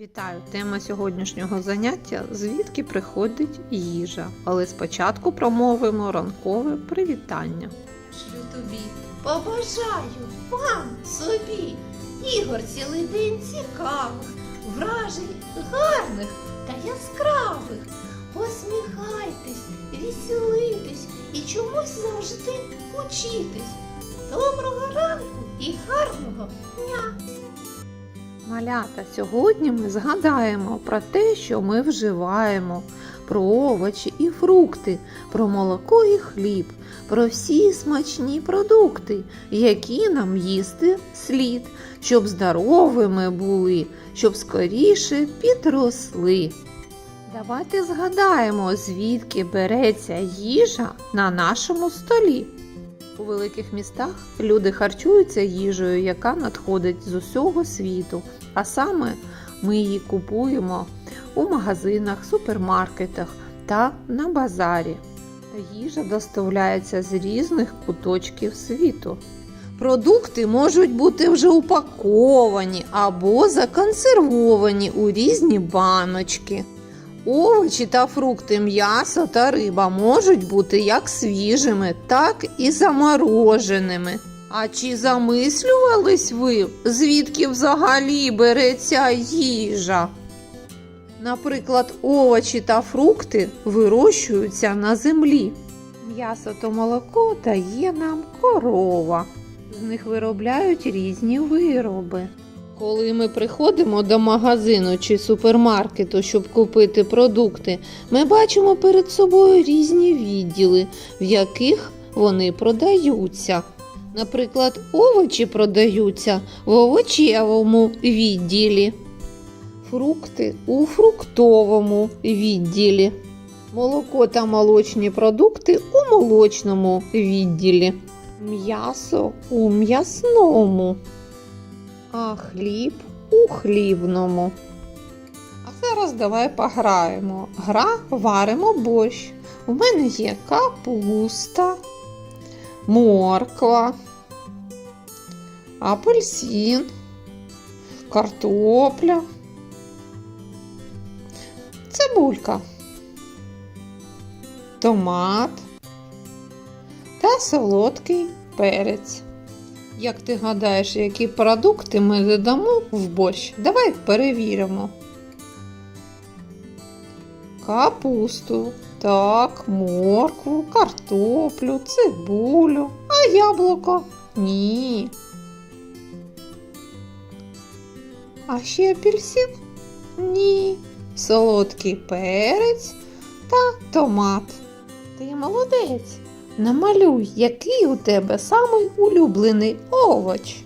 Вітаю! Тема сьогоднішнього заняття звідки приходить їжа. Але спочатку промовимо ранкове привітання. Шлю тобі, побажаю вам собі ігор цілий день цікавих, вражень гарних та яскравих. Посміхайтесь, веселитесь і чомусь завжди учитесь. Доброго ранку і гарного дня! Малята, сьогодні ми згадаємо про те, що ми вживаємо, про овочі і фрукти, про молоко і хліб, про всі смачні продукти, які нам їсти слід, щоб здоровими були, щоб скоріше підросли. Давайте згадаємо, звідки береться їжа на нашому столі. У великих містах люди харчуються їжею, яка надходить з усього світу. А саме ми її купуємо у магазинах, супермаркетах та на базарі. Їжа доставляється з різних куточків світу. Продукти можуть бути вже упаковані або законсервовані у різні баночки. Овочі та фрукти, м'ясо та риба можуть бути як свіжими, так і замороженими. А чи замислювались ви, звідки взагалі береться їжа? Наприклад, овочі та фрукти вирощуються на землі. М'ясо та молоко дає нам корова. З них виробляють різні вироби. Коли ми приходимо до магазину чи супермаркету, щоб купити продукти, ми бачимо перед собою різні відділи, в яких вони продаються. Наприклад, овочі продаються в овочевому відділі, фрукти у фруктовому відділі, молоко та молочні продукти у молочному відділі, м'ясо у м'ясному а хліб у хлібному. А зараз давай пограємо. Гра варимо борщ. У мене є капуста, морква, апельсин, картопля, цибулька, томат та солодкий перець. Як ти гадаєш, які продукти ми додамо в борщ? Давай перевіримо. Капусту, так, моркву, картоплю, цибулю, а яблуко? Ні. А ще апельсин? Ні. Солодкий перець та томат. Ти молодець. Намалюй, який у тебе самий улюблений овоч.